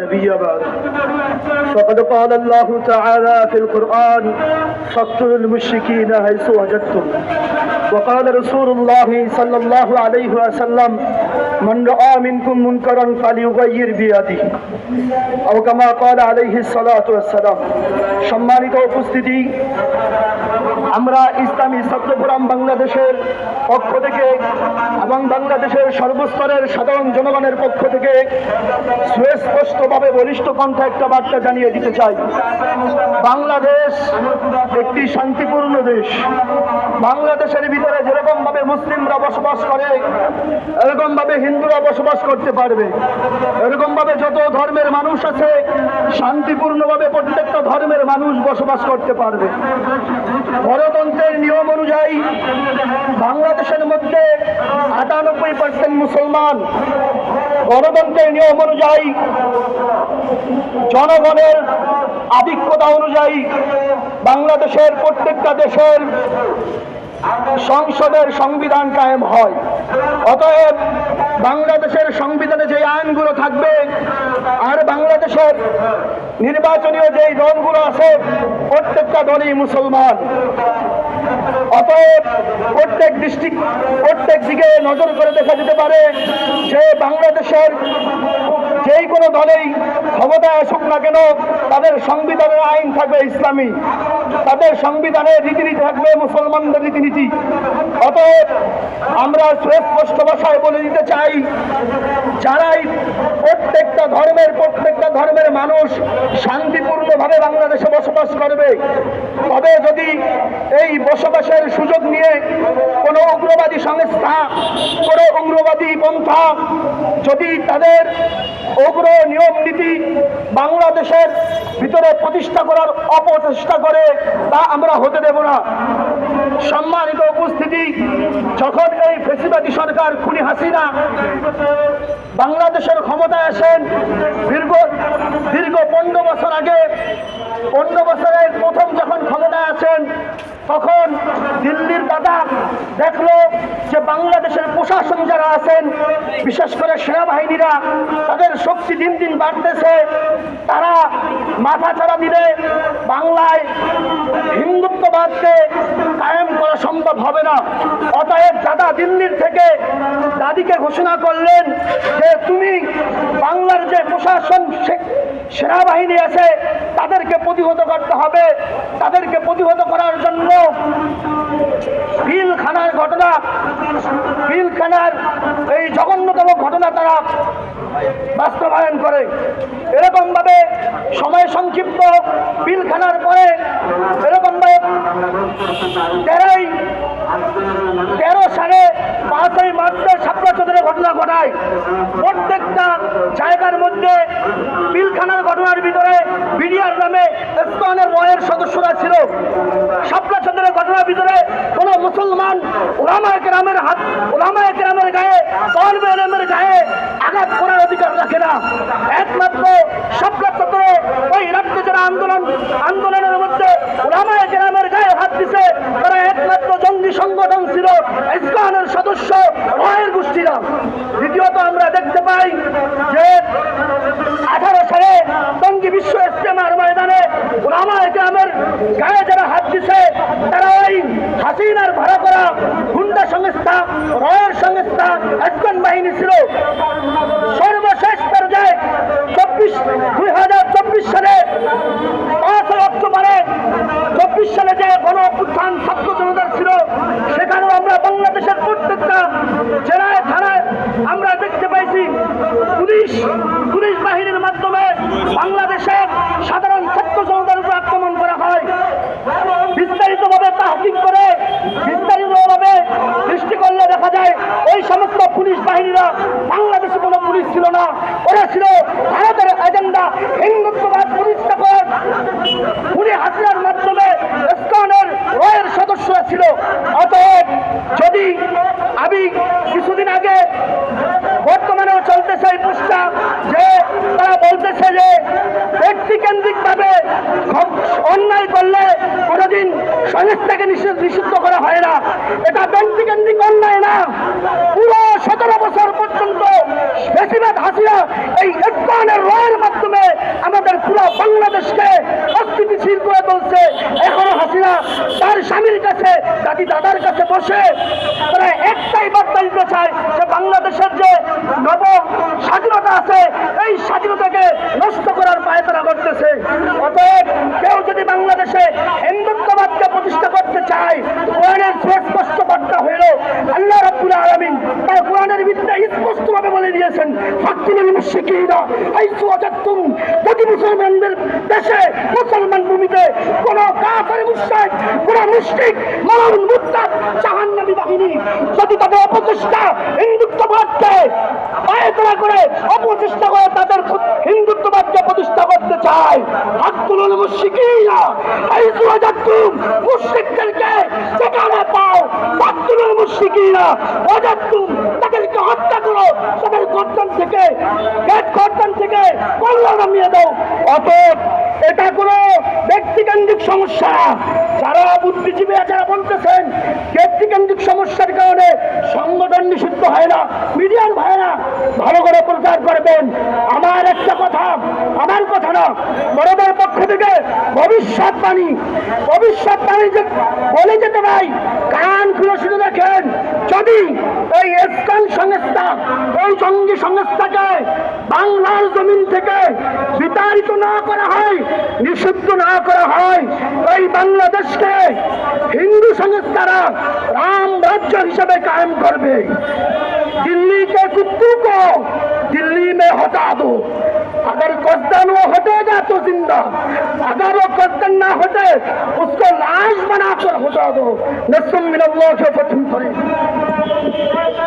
نبي بعد. فقد قال الله تعالى في القرآن فاقتلوا المشركين حيث وجدتم. وقال رسول الله صلى الله عليه وسلم من رأى منكم منكرا فليغير بيده أو كما قال عليه الصلاة والسلام সম্মানিত উপস্থিতি আমরা ইসলামী ছাত্র ফোরাম বাংলাদেশের পক্ষ থেকে এবং বাংলাদেশের সর্বস্তরের সাধারণ জনগণের পক্ষ থেকে সুস্পষ্টভাবে বলিষ্ঠ কণ্ঠে একটা বার্তা জানিয়ে দিতে চাই বাংলাদেশ একটি শান্তিপূর্ণ দেশ। বাংলাদেশের ভিতরে যেরকম ভাবে মুসলিমরা বসবাস করে, এরকম ভাবে হিন্দুরা বসবাস করতে পারবে। এরকম ভাবে যত ধর্মের মানুষ আছে, শান্তিপূর্ণভাবে প্রত্যেকটা ধর্মের মানুষ বসবাস করতে পারবে। গণতন্ত্রের নিয়ম অনুযায়ী বাংলাদেশের মধ্যে আটানব্বই পার্সেন্ট মুসলমান। গণতন্ত্রের নিয়ম অনুযায়ী জনগণের আধিক্যতা অনুযায়ী বাংলাদেশের প্রত্যেকটা দেশের সংসদের সংবিধান কায়েম হয়। অতএব বাংলাদেশের সংবিধানে যে আইনগুলো থাকবে, আর বাংলাদেশের নির্বাচনীয় যেই দলগুলো আছে, প্রত্যেকটা দলই মুসলমান। অতএব প্রত্যেক ডিস্ট্রিক্ট প্রত্যেক দিকে নজর করে দেখা যেতে পারে যে বাংলাদেশের যেই কোনো দলেই ক্ষমতায় আসুক না কেন, তাদের সংবিধানের আইন থাকবে ইসলামী। তাদের সংবিধানের রীতিনীতি থাকবে মুসলমানদের রীতিনীতি। অতএব আমরা সুস্পষ্ট ভাষায় বলে দিতে চাই, যারাই প্রত্যেকটা ধর্মের প্রত্যেকটা ধর্মের মানুষ শান্তিপূর্ণভাবে বাংলাদেশে বসবাস করবে, তবে যদি এই বসবাসের সুযোগ নিয়ে কোনো উগ্রবাদী সংস্থা, কোনো উগ্রবাদী পন্থা যদি তাদের উগ্র নিয়ম নীতি বাংলাদেশের ভিতরে প্রতিষ্ঠা করার অপচেষ্টা করে, তা আমরা হতে দেব না। সম্মানিত উপস্থিতি, যখন এই ফেসিবাদী সরকার খুনি হাসিনা বাংলাদেশের ক্ষমতায় আসেন, দীর্ঘ দীর্ঘ পনেরো বছর আগে, পনেরো বছরের প্রথম যখন ক্ষমতায় আসেন, তখন দিল্লির দাদা দেখল যে বাংলাদেশের প্রশাসন যারা আছেন, বিশেষ করে সেনাবাহিনীরা, তাদের শক্তি দিন দিন বাড়তেছে। তারা মাথা ছাড়া দিলে বাংলায় হিন্দুত্ববাদকে সম্ভব হবে না। অতএব দাদা দিল্লির থেকে দাদিকে ঘোষণা করলেন যে তুমি বাংলার যে প্রশাসন সেনাবাহিনী আছে, তাদেরকে প্রতিহত করতে হবে। তাদেরকে প্রতিহত করার জন্য বিলখানার ঘটনা, বিলখানার এই জঘন্যতম ঘটনা তারা বাস্তবায়ন করে। এরকমভাবে সময় সংক্ষিপ্ত বিলখানার পরে এরকম ভাবে তেরোই তেরো সালে পাঁচই মার্চের ছাত্র চোদ্দের ঘটনা ঘটায়। প্রত্যেকটা জায়গার মধ্যে পিলখানার ঘটনার ভিতরে বিডিআর নামে ইস্কনের রয়ের সদস্যরা ছিল। শাপলা চন্দ্রের ঘটনার ভিতরে কোন মুসলমান ওলামায় কেরামের হাত ওলামায় কেরামের গায়ে তলবে গায়ে আঘাত করার অধিকার রাখে না। একমাত্র শাপলা চন্দ্রে ওই রাজ্যে যারা আন্দোলন আন্দোলনের মধ্যে ওলামায় কেরামের গায়ে হাত দিছে, তারা একমাত্র জঙ্গি সংগঠন ছিল। ইসলামের সদস্য রয়ের গায়ে যারা হাত দিছে তারা ওই হাসিনার ভাড়া করা গুন্ডা সংস্থা রয়ের সংস্থা একজন বাহিনী ছিল সর্বশেষ পর্যায়ে চব্বিশ দুই হাজার চব্বিশ সালে পাঁচই অক্টোবরে চব্বিশ সালে যে গণ অভ্যুত্থান ছাত্র জনতার ছিল সেখানেও আমরা বাংলাদেশের প্রত্যেকটা জেলায় থানায় আমরা দেখতে পাইছি পুলিশ পুলিশ বাহিনীর মাধ্যমে বাংলাদেশের সাধারণ ছাত্র জনতার উপর আক্রমণ করা হয় তাহকিক করে বিস্তারিতভাবে দৃষ্টি করলে দেখা যায় ওই সমস্ত পুলিশ বাহিনীরা বাংলাদেশে কোনো পুলিশ ছিল না। ওরা ছিল ভারতের এজেন্ডা, হিন্দুত্ববাদ প্রতিষ্ঠা করার খুনি হাসিনার মাধ্যমে ইস্কনের রয়ের সদস্যরা ছিল। অতএব যদি আমি কিছুদিন আগে বর্তমানেও চলতেছে এই পোস্টটা যে তারা বলতেছে যে ব্যক্তিকেন্দ্রিক ভাবে অন্যায় করলে সংস্থাকে নিষিদ্ধ করা হয় না। এটা ব্যক্তিকেন্দ্রিক অন্যায় না। পুরো সতেরো বছর পর্যন্ত বেশিরভাগ হাসিয়া এই ইরফানের রয়ের মাধ্যমে আমাদের পুরো বাংলাদেশকে অস্থিতিশীল করে তুলছে। এখনও হাসিনা তার স্বামীর কাছে, দাদি দাদার কাছে বসে তারা একটাই বার্তা দিতে চায় যে বাংলাদেশের যে নব স্বাধীনতা আছে, এই স্বাধীনতাকে নষ্ট করার পায়ে তারা করতেছে। অতএব কেউ যদি বাংলাদেশে কোরআনের সুস্পষ্ট বার্তা হইল, আল্লাহ রাব্বুল আলামিন তার কোরআনের বিদ্যা স্পষ্টভাবে বলে দিয়েছেন ফাকুলুল মুশরিকিনা আইসু আজাতুম যদি মুসলমানদের দেশে, মুসলমান ভূমিতে কোন কাফের, মুশরিক, কোন মুশরিক মালাউন মুত্তাক জাহান্নামী বাহিনী যদি তাদের অপচেষ্টা হিন্দুত্ববাদকে পায়তলা করে অপচেষ্টা করে তাদের হিন্দুত্ববাদকে প্রতিষ্ঠা করতে চায় ফাকুলুল মুশরিকিনা আইসু আজাতুম আজাতুম তাদেরকে হত্যা করো। তাদের থেকে, গেট থেকে দাও। অতএব এটা কোনো ব্যক্তিকেন্দ্রিক সমস্যা। যারা বুদ্ধিজীবী বলতেছেন, ব্যক্তিকেন্দ্রিক সমস্যার কারণে সংগঠন নিষিদ্ধ হয় না। মিডিয়ার হয় ভালো করে প্রচার করবেন। আমার একটা কথা, আমার কথা না, বড়দের পক্ষ থেকে ভবিষ্যৎবাণী। ভবিষ্যৎবাণী যে বলে যেতে নাই। কান খুলে শুধু দেখেন। যদি ওই এসকান সংস্থা ওই জঙ্গি সংস্থাকে বাংলার জমিন থেকে বিতাড়িত না করা হয়, নিষিদ্ধ না করা হয় ওই বাংলাদেশকে হিন্দু সংস্থারা রাম রাজ্য হিসেবে কায়েম করবে। দিল্লিকে কুকুর দিল্লি মে হটা দো अगर कसदन वो हटेगा तो जिंदा अगर वो कसदन ना हटे उसको लाश बनाकर हटा दो नसम मिन अल्लाह के फतह करें